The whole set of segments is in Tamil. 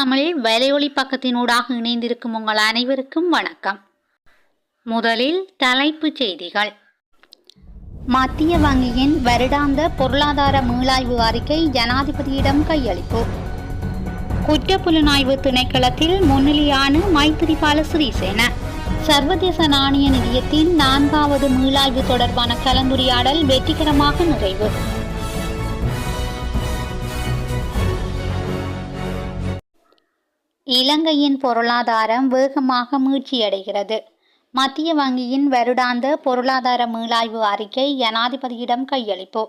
தமிழ் வலையொலி பக்கத்தினூடாக இணைந்திருக்கும் உங்கள் அனைவருக்கும் வணக்கம். முதலில் தலைப்புச் செய்திகள். மத்திய வங்கியின் வருடாந்த பொருளாதார மீளாய்வு அறிக்கை ஜனாதிபதியிடம் கையளிப்பு. குற்றப்புலனாய்வு திணைக்களத்தில் முன்னிலையான மைத்திரிபால சிறிசேன. சர்வதேச நாணய நிதியத்தின் நான்காவது மீளாய்வு தொடர்பான கலந்துரையாடல் வெற்றிகரமாக நிறைவு. இலங்கையின் பொருளாதாரம் வேகமாக மீழ்ச்சியடைகிறது. மத்திய வங்கியின் வருடாந்த பொருளாதார மீளாய்வு அறிக்கை ஜனாதிபதியிடம் கையளிப்பு.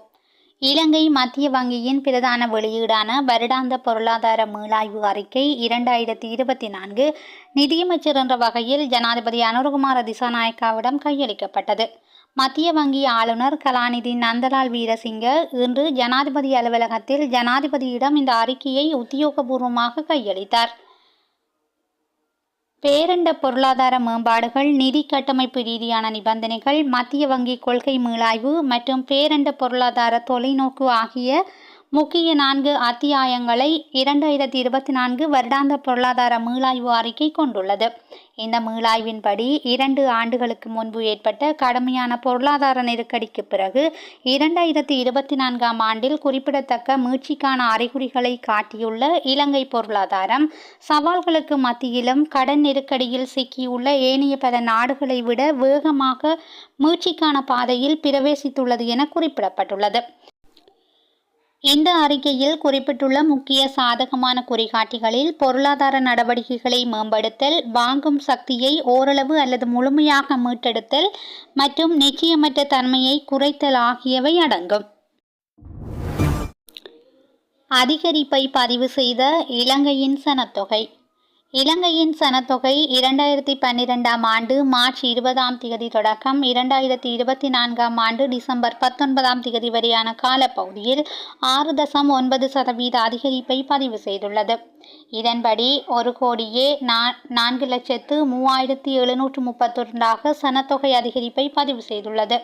இலங்கை மத்திய வங்கியின் பிரதான வெளியீடான வருடாந்த பொருளாதார மீளாய்வு அறிக்கை இரண்டாயிரத்தி இருபத்தி நான்கு நிதியமைச்சர் என்ற வகையில் ஜனாதிபதி அனுரகுமார திசாநாயக்காவிடம் கையளிக்கப்பட்டது. மத்திய வங்கி ஆளுநர் கலாநிதி நந்தலால் வீரசிங்க இன்று ஜனாதிபதி அலுவலகத்தில் ஜனாதிபதியிடம் இந்த அறிக்கையை உத்தியோகபூர்வமாக கையளித்தார். பேரண்ட பொருளாதார மேம்பாடுகள் நிதி கட்டமைப்பு ரீதியான நிபந்தனைகள் மத்திய வங்கி கொள்கை மீளாய்வு மற்றும் பேரண்ட பொருளாதார தொலைநோக்கு ஆகிய முக்கிய நான்கு அத்தியாயங்களை இரண்டாயிரத்தி இருபத்தி நான்கு வருடாந்த பொருளாதார மீளாய்வு அறிக்கை கொண்டுள்ளது. இந்த மீளாய்வின்படி இரண்டு ஆண்டுகளுக்கு முன்பு ஏற்பட்ட கடுமையான பொருளாதார நெருக்கடிக்கு பிறகு இரண்டாயிரத்தி இருபத்தி நான்காம் ஆண்டில் குறிப்பிடத்தக்க மீட்சிக்கான அறிகுறிகளை காட்டியுள்ள இலங்கை பொருளாதாரம் சவால்களுக்கு மத்தியிலும் கடன் நெருக்கடியில் சிக்கியுள்ள ஏனைய பல நாடுகளை விட வேகமாக மீட்சிக்கான பாதையில் பிரவேசித்துள்ளது என குறிப்பிடப்பட்டுள்ளது. இந்த அறிக்கையில் குறிப்பிட்டுள்ள முக்கிய சாதகமான குறிகாட்டிகளில் பொருளாதார நடவடிக்கைகளை மேம்படுத்தல் வாங்கும் சக்தியை ஓரளவு அல்லது முழுமையாக மீட்டெடுத்தல் மற்றும் நிச்சயமற்ற தன்மையை குறைத்தல் ஆகியவை அடங்கும். அதிகரிப்பை பதிவு செய்த இலங்கையின் சனத்தொகை. இலங்கையின் சனத்தொகை இரண்டாயிரத்தி பன்னிரெண்டாம் ஆண்டு மார்ச் இருபதாம் தேதி தொடக்கம். இரண்டாயிரத்தி இருபத்தி நான்காம் ஆண்டு டிசம்பர் பத்தொன்பதாம் தேதி வரையான காலப்பகுதியில் ஆறு தசம் ஒன்பது சதவீத அதிகரிப்பை பதிவு செய்துள்ளது. இதன்படி ஒரு கோடியே நான்கு லட்சத்து மூவாயிரத்தி எழுநூற்று முப்பத்தொன்றாக சனத்தொகை அதிகரிப்பை பதிவு செய்துள்ளது.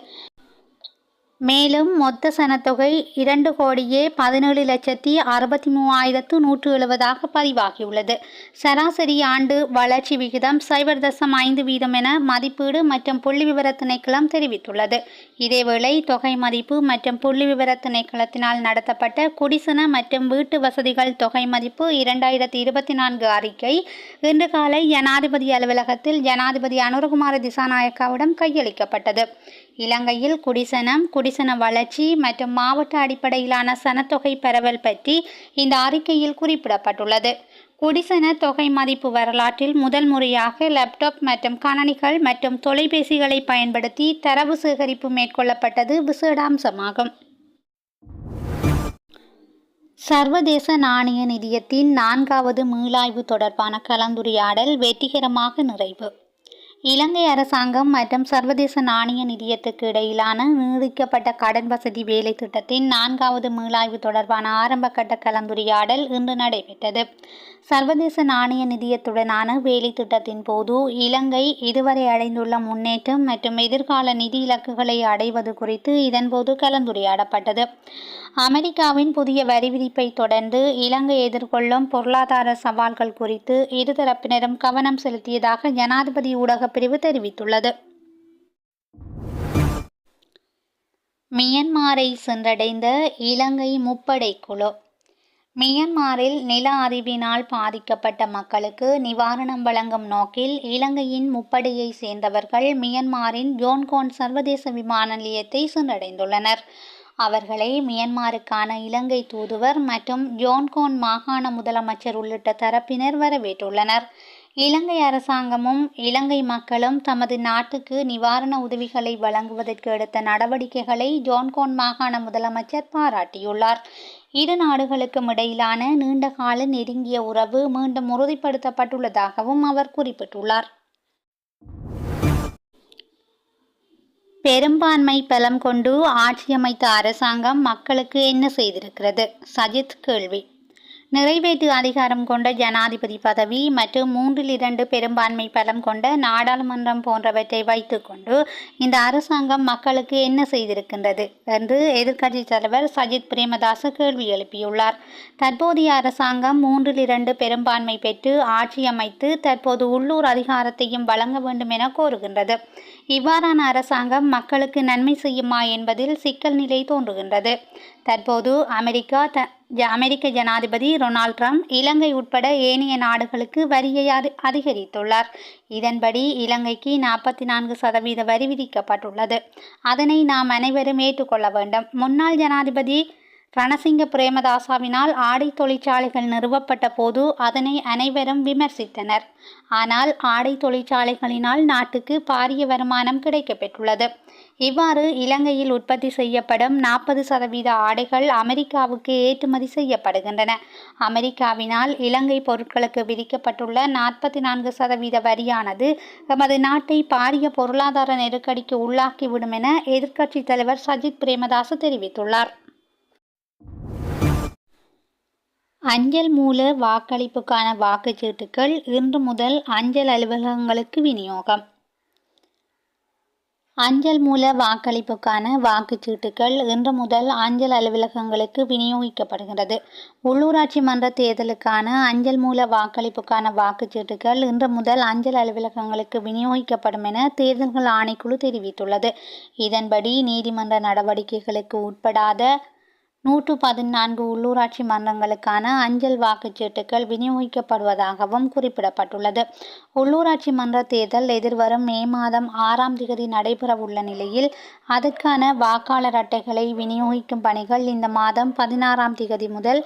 மேலும் மொத்த சனத்தொகை இரண்டு கோடியே பதினேழு லட்சத்தி அறுபத்தி மூவாயிரத்து நூற்று எழுபதாக பதிவாகியுள்ளது. சராசரி ஆண்டு வளர்ச்சி விகிதம் சைபர் தசம் ஐந்து வீதம் என மதிப்பீடு மற்றும் புள்ளி விவர திணைக்களம் தெரிவித்துள்ளது. இதேவேளை தொகை மதிப்பு மற்றும் புள்ளி விவர திணைக்களத்தினால் நடத்தப்பட்ட குடிசன மற்றும் வீட்டு வசதிகள் தொகை மதிப்பு இரண்டாயிரத்தி இருபத்தி நான்கு அறிக்கை இன்று காலை ஜனாதிபதி அலுவலகத்தில் ஜனாதிபதி அனுரகுமார திசாநாயக்காவிடம் கையளிக்கப்பட்டது. இலங்கையில் குடிசனம் குடிசன வளர்ச்சி மற்றும் மாவட்ட அடிப்படையிலான சனத்தொகை பரவல் பற்றி இந்த அறிக்கையில் குறிப்பிடப்பட்டுள்ளது. குடிசன தொகை மதிப்பு வரலாற்றில் முதல் முறையாக லேப்டாப் மற்றும் கணனிகள் மற்றும் தொலைபேசிகளை பயன்படுத்தி தரவு சேகரிப்பு மேற்கொள்ளப்பட்டது விசேடாம்சமாகும். சர்வதேச நாணய நிதியத்தின் நான்காவது மீளாய்வு தொடர்பான கலந்துரையாடல் வெற்றிகரமாக நிறைவு. இலங்கை அரசாங்கம் மற்றும் சர்வதேச நாணய நிதியத்துக்கு இடையிலான நீடிக்கப்பட்ட கடன் வசதி வேலை திட்டத்தின் நான்காவது மீளாய்வு தொடர்பான ஆரம்பகட்ட கலந்துரையாடல் இன்று நடைபெற்றது. சர்வதேச நாணய நிதியத்துடனான வேலை திட்டத்தின் போது இலங்கை இதுவரை அடைந்துள்ள முன்னேற்றம் மற்றும் எதிர்கால நிதி இலக்குகளை அடைவது குறித்து இதன்போது கலந்துரையாடப்பட்டது. அமெரிக்காவின் புதிய வரி விதிப்பை தொடர்ந்து இலங்கை எதிர்கொள்ளும் பொருளாதார சவால்கள் குறித்து இருதரப்பினரும் கவனம் செலுத்தியதாக ஜனாதிபதி ஊடக பிரிவு தெரிவித்துள்ளது. மியன்மாரை சென்றடைந்த இலங்கை முப்படை குழு. மியன்மாரில் நில அறிவினால் பாதிக்கப்பட்ட மக்களுக்கு நிவாரணம் வழங்கும் நோக்கில் இலங்கையின் முப்படையை சேர்ந்தவர்கள் மியன்மாரின் ஜோன்கோன் சர்வதேச விமான நிலையத்தை சென்றடைந்துள்ளனர். அவர்களை மியன்மாருக்கான இலங்கை தூதுவர் மற்றும் ஜோன்கோன் மாகாண முதலமைச்சர் உள்ளிட்ட தரப்பினர் வரவேற்றுள்ளனர். இலங்கை அரசாங்கமும் இலங்கை மக்களும் தமது நாட்டுக்கு நிவாரண உதவிகளை வழங்குவதற்கு எடுத்த நடவடிக்கைகளை ஜோன்கோன் மாகாண முதலமைச்சர் பாராட்டியுள்ளார். இரு நாடுகளுக்கும் இடையிலான நீண்டகால நெருங்கிய உறவு மீண்டும் உறுதிப்படுத்தப்பட்டுள்ளதாகவும் அவர் குறிப்பிட்டுள்ளார். பெரும்பான்மை பலம் கொண்டு ஆட்சியமைத்த அரசாங்கம் மக்களுக்கு என்ன செய்திருக்கிறது? சஜித் கேள்வி. நிறைவேற்று அதிகாரம் கொண்ட ஜனாதிபதி பதவி மற்றும் மூன்றில் இரண்டு பெரும்பான்மை பலம் கொண்ட நாடாளுமன்றம் போன்றவற்றை வைத்துக்கொண்டு இந்த அரசாங்கம் மக்களுக்கு என்ன செய்திருக்கின்றது என்று எதிர்க்கட்சி தலைவர் சஜித் பிரேமதாச கேள்வி எழுப்பியுள்ளார். தற்போதைய அரசாங்கம் மூன்றில் இரண்டு பெரும்பான்மை பெற்று ஆட்சி அமைத்து தற்போது உள்ளூர் அதிகாரத்தையும் வழங்க வேண்டும் என கோருகின்றது. இவ்வாறான அரசாங்கம் மக்களுக்கு நன்மை செய்யுமா என்பதில் சிக்கல் நிலை தோன்றுகின்றது. தற்போது அமெரிக்கா த அமெரிக்க ஜனாதிபதி ரொனால்ட் ட்ரம்ப் இலங்கை உட்பட ஏனைய நாடுகளுக்கு வரியை அதி- அதிகரித்துள்ளார். இதன்படி இலங்கைக்கு நாற்பத்தி நான்கு சதவீத வரி விதிக்கப்பட்டுள்ளது. அதனை நாம் அனைவரும் ஏற்றுக்கொள்ள வேண்டும். முன்னாள் ஜனாதிபதி ரணசிங்க பிரேமதாசாவினால் ஆடை தொழிற்சாலைகள் நிறுவப்பட்ட போது அதனை அனைவரும் விமர்சித்தனர். ஆனால் ஆடை தொழிற்சாலைகளினால் நாட்டுக்கு பாரிய வருமானம் கிடைக்கப்பெற்றுள்ளது. இவ்வாறு இலங்கையில் உற்பத்தி செய்யப்படும் நாற்பது சதவீத ஆடைகள் அமெரிக்காவுக்கு ஏற்றுமதி செய்யப்படுகின்றன. அமெரிக்காவினால் இலங்கை பொருட்களுக்கு விதிக்கப்பட்டுள்ள நாற்பத்தி நான்கு சதவீத வரியானது எமது நாட்டை பாரிய பொருளாதார நெருக்கடிக்கு உள்ளாக்கிவிடும் என எதிர்க்கட்சித் தலைவர் சஜித் பிரேமதாச தெரிவித்துள்ளார். அஞ்சல் மூல வாக்களிப்புக்கான வாக்குச்சீட்டுகள் இன்று முதல் அஞ்சல் அலுவலகங்களுக்கு விநியோகம். அஞ்சல் மூல வாக்களிப்புக்கான வாக்குச்சீட்டுகள் இன்று முதல் அஞ்சல் அலுவலகங்களுக்கு விநியோகிக்கப்படுகிறது. உள்ளூராட்சி மன்ற தேர்தலுக்கான அஞ்சல் மூல வாக்களிப்புக்கான வாக்குச்சீட்டுகள் இன்று முதல் அஞ்சல் அலுவலகங்களுக்கு விநியோகிக்கப்படும் என தேர்தல்கள் ஆணைக்குழு தெரிவித்துள்ளது. இதன்படி நீதிமன்ற நடவடிக்கைகளுக்கு உட்படாத நூற்று பதினான்கு உள்ளூராட்சி மன்றங்களுக்கான அஞ்சல் வாக்குச்சீட்டுகள் விநியோகிக்கப்படுவதாகவும் குறிப்பிடப்பட்டுள்ளது. உள்ளூராட்சி மன்ற தேர்தல் எதிர்வரும் மே மாதம் ஆறாம் தேதி நடைபெறவுள்ள நிலையில் அதற்கான வாக்காளர் அட்டைகளை விநியோகிக்கும் பணிகள் இந்த மாதம் பதினாறாம் தேதி முதல்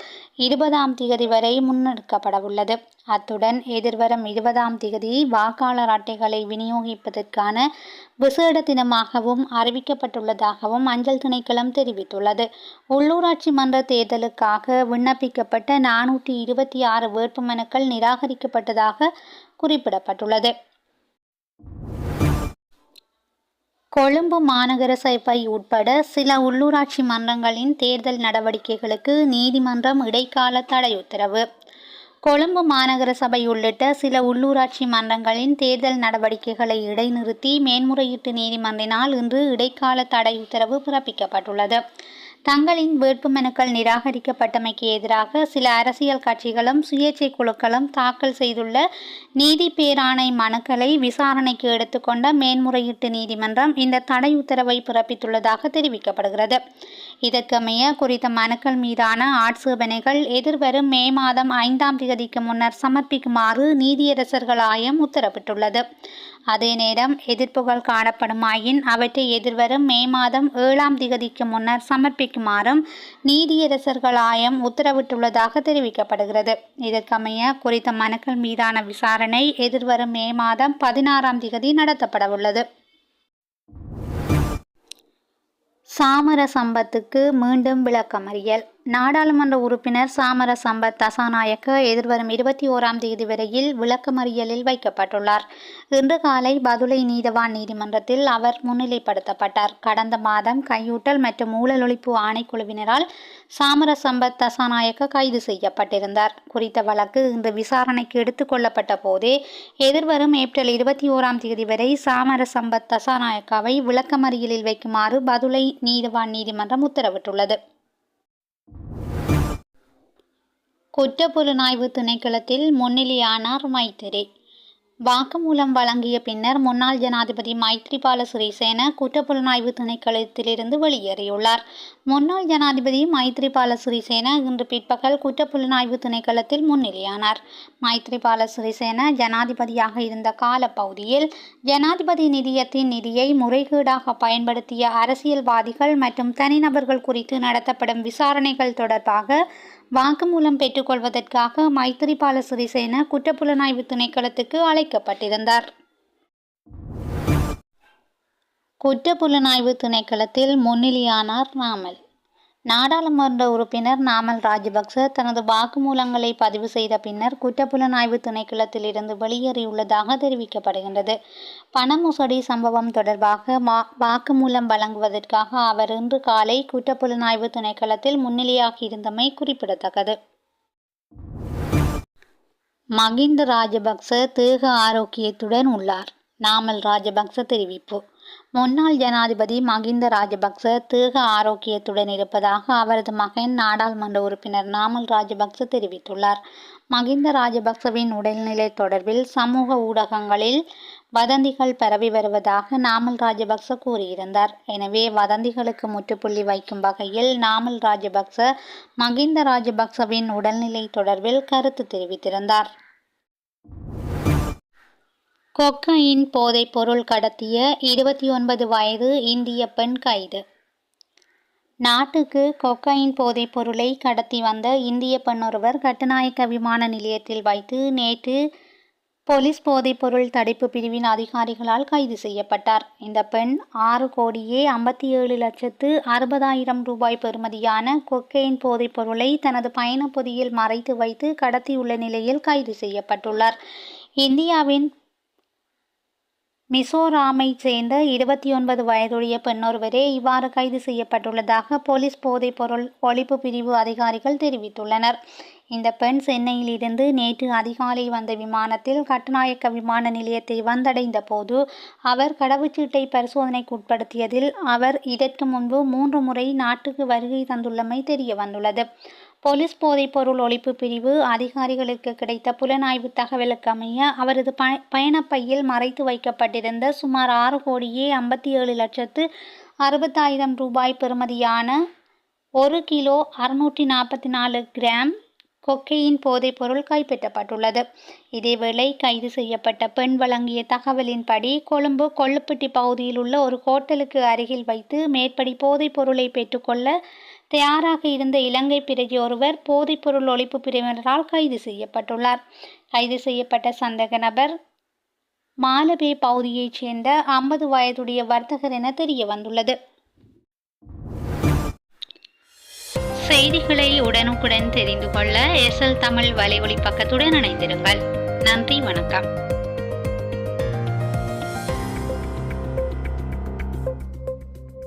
இருபதாம் தேதி வரை முன்னெடுக்கப்படவுள்ளது. அத்துடன் எதிர்வரும் இருபதாம் தேதி வாக்காளர் அட்டைகளை விநியோகிப்பதற்கான விசேட தினமாகவும் அறிவிக்கப்பட்டுள்ளதாகவும் அஞ்சல் திணைக்களம் தெரிவித்துள்ளது. உள்ளூராட்சி மன்ற தேர்தலுக்காக விண்ணப்பிக்கப்பட்ட நானூற்றி இருபத்தி ஆறு வேட்புமனுக்கள் நிராகரிக்கப்பட்டதாக குறிப்பிடப்பட்டுள்ளது. கொழும்பு மாநகர சபை உட்பட சில உள்ளூராட்சி மன்றங்களின் தேர்தல் நடவடிக்கைகளுக்கு நீதிமன்றம் இடைக்கால தடை உத்தரவு. கொழும்பு மாநகர சபை உள்ளிட்ட சில உள்ளூராட்சி மன்றங்களின் தேர்தல் நடவடிக்கைகளை இடைநிறுத்தி மேன்முறையீட்டு நீதிமன்றினால் இன்று இடைக்கால தடை உத்தரவு பிறப்பிக்கப்பட்டுள்ளது. தங்களின் வேட்புமனுக்கள் நிராகரிக்கப்பட்டமைக்கு எதிராக சில அரசியல் கட்சிகளும் சுயேட்சை குழுக்களும் தாக்கல் செய்துள்ள நீதி பேராணை மனுக்களை விசாரணைக்கு எடுத்துக்கொண்ட மேன்முறையீட்டு நீதிமன்றம் இந்த தடை உத்தரவை பிறப்பித்துள்ளதாக தெரிவிக்கப்படுகிறது. இதற்கமைய குறித்த மனுக்கள் மீதான ஆட்சேபனைகள் எதிர்வரும் மே மாதம் ஐந்தாம் தேதிக்கு முன்னர் சமர்ப்பிக்குமாறு நீதியரசர்கள் ஆயம் உத்தரவிட்டுள்ளது. அதே நேரம் எதிர்ப்புகள் காணப்படுமாயின் அவற்றை எதிர்வரும் மே மாதம் ஏழாம் திகதிக்கு முன்னர் சமர்ப்பிக்குமாறும் நீதியரசர்கள் ஆயம் உத்தரவிட்டுள்ளதாக தெரிவிக்கப்படுகிறது. இதற்கமைய குறித்த மனுக்கள் மீதான விசாரணை எதிர்வரும் மே மாதம் பதினாறாம் திகதி நடத்தப்படவுள்ளது. சாமர சம்பத்துக்கு மீண்டும் விளக்கமறியல். நாடாளுமன்ற உறுப்பினர் சாமர சம்பத் தசாநாயக்க எதிர்வரும் இருபத்தி ஓராம் தேதி வரையில் விளக்கமறியலில் வைக்கப்பட்டுள்ளார். இன்று காலை பதுளை நீதவான் நீதிமன்றத்தில் அவர் முன்னிலைப்படுத்தப்பட்டார். கடந்த மாதம் கையூட்டல் மற்றும் ஊழல் ஒழிப்பு ஆணைக்குழுவினரால் சாமர சம்பத் தசாநாயக்க கைது செய்யப்பட்டிருந்தார். குறித்த வழக்கு இன்று விசாரணைக்கு எடுத்துக்கொள்ளப்பட்ட போதே எதிர்வரும் ஏப்ரல் இருபத்தி ஓராம் தேதி வரை சாமர சம்பத் தசாநாயக்காவை விளக்கமறியலில் வைக்குமாறு பதுளை நீதவான் நீதிமன்றம் உத்தரவிட்டுள்ளது. குற்றப்புலனாய்வு திணைக்களத்தில் முன்னிலையானார் மைத்திரி. வாக்குமூலம் வழங்கிய பின்னர் முன்னாள் ஜனாதிபதி மைத்ரிபால சிறிசேன குற்றப்புலனாய்வு திணைக்களத்திலிருந்து வெளியேறியுள்ளார். முன்னாள் ஜனாதிபதி மைத்ரிபால சிறிசேன இன்று பிற்பகல் குற்றப்புலனாய்வு திணைக்களத்தில் முன்னிலையானார். மைத்ரிபால சிறிசேன ஜனாதிபதியாக இருந்த காலப்பகுதியில் ஜனாதிபதி நிதியத்தின் நிதியை முறைகேடாக பயன்படுத்திய அரசியல்வாதிகள் மற்றும் தனிநபர்கள் குறித்து நடத்தப்படும் விசாரணைகள் தொடர்பாக வாக்குமூலம் பெற்றுக்கொள்வதற்காக மைத்திரிபால சிறிசேன குற்றப்புலனாய்வு திணைக்களத்துக்கு அழைக்கப்பட்டிருந்தார். குற்றப்புலனாய்வு திணைக்களத்தில் முன்னிலையானார் ராமல் நாடாளுமன்ற உறுப்பினர் நாமல் ராஜபக்ச தனது வாக்குமூலங்களை பதிவு செய்த பின்னர் குற்றப்புலனாய்வு திணைக்களத்தில் இருந்து வெளியேறியுள்ளதாக தெரிவிக்கப்படுகின்றது. பண மோசடி சம்பவம் தொடர்பாக மா வாக்குமூலம் வழங்குவதற்காக அவர் இன்று காலை குற்றப்புலனாய்வு திணைக்களத்தில் முன்னிலையாகியிருந்தமை குறிப்பிடத்தக்கது. மகிந்த ராஜபக்ச தேக ஆரோக்கியத்துடன் உள்ளார். நாமல் ராஜபக்ச தெரிவிப்பு. முன்னாள் ஜனாதிபதி மகிந்த ராஜபக்ச தேக ஆரோக்கியத்துடன் இருப்பதாக அவரது மகன் நாடாளுமன்ற உறுப்பினர் நாமல் ராஜபக்ச தெரிவித்துள்ளார். மகிந்த ராஜபக்சவின் உடல்நிலை தொடர்பில் சமூக ஊடகங்களில் வதந்திகள் பரவி வருவதாக நாமல் ராஜபக்ச கூறியிருந்தார். எனவே வதந்திகளுக்கு முற்றுப்புள்ளி வைக்கும் வகையில் நாமல் ராஜபக்ச மகிந்த ராஜபக்சவின் உடல்நிலை தொடர்பில் கருத்து தெரிவித்திருந்தார். கொக்கையின் போதைப் பொருள் கடத்திய இருபத்தி ஒன்பது வயது இந்திய பெண் கைது. நாட்டுக்கு கொக்கையின் போதைப் பொருளை கடத்தி வந்த இந்திய பெண் ஒருவர் கட்டுநாயக்க விமான நிலையத்தில் வைத்து நேற்று போலீஸ் போதைப்பொருள் தடுப்பு பிரிவின் அதிகாரிகளால் கைது செய்யப்பட்டார். இந்த பெண் ஆறு கோடியே ஐம்பத்தி ஏழு லட்சத்து அறுபதாயிரம் ரூபாய் பெறுமதியான கொக்கையின் போதைப் பொருளை தனது பயணப் பொதியில் மறைத்து வைத்து கடத்தியுள்ள நிலையில் கைது செய்யப்பட்டுள்ளார். இந்தியாவின் மிசோராமைச் சேர்ந்த இருபத்தி ஒன்பது வயதுடைய பெண்ணொருவரே இவ்வாறு கைது செய்யப்பட்டுள்ளதாக போலீஸ் போதைப் பொருள் ஒழிப்பு பிரிவு அதிகாரிகள் தெரிவித்துள்ளனர். இந்த பெண் சென்னையில் இருந்து நேற்று அதிகாலை வந்த விமானத்தில் கட்டுநாயக்க விமான நிலையத்தை வந்தடைந்த போது அவர் கடவுச்சீட்டை பரிசோதனைக்கு உட்படுத்தியதில் அவர் இதற்கு முன்பு மூன்று முறை நாட்டுக்கு வருகை தந்துள்ளமை தெரிய வந்துள்ளது போலீஸ் போதைப்பொருள் ஒழிப்பு பிரிவு அதிகாரிகளுக்கு கிடைத்த புலனாய்வு தகவலுக்கு அமைய அவரது ப பயணப்பையில் மறைத்து வைக்கப்பட்டிருந்த சுமார் ஆறு கோடியே ஐம்பத்தி ஏழு லட்சத்து அறுபத்தாயிரம் ரூபாய் பெறுமதியான ஒரு கிலோ அறுநூற்றி நாற்பத்தி நாலு கிராம் கொக்கையின் போதைப்பொருள் கைப்பற்றப்பட்டுள்ளது. இதேவேளை கைது செய்யப்பட்ட பெண் வழங்கிய தகவலின்படி கொழும்பு கொள்ளுப்பட்டி பகுதியில் உள்ள ஒரு ஹோட்டலுக்கு அருகில் வைத்து மேற்படி போதைப்பொருளை பெற்றுக்கொள்ள தயாராக இருந்த இலங்கை பிறகி ஒருவர் போதைப்பொருள் ஒழிப்பு பிரிவினரால் கைது செய்யப்பட்டுள்ளார். கைது செய்யப்பட்ட சந்தேக நபர் மாலபே பகுதியைச் சேர்ந்த ஐம்பது வயதுடைய வர்த்தகர் என தெரிய வந்துள்ளது. செய்திகளை உடனுக்குடன் தெரிந்து கொள்ள எஸ்எல் தமிழ் வலைவழி பக்கத்துடன் இணைந்திருங்கள். நன்றி வணக்கம்.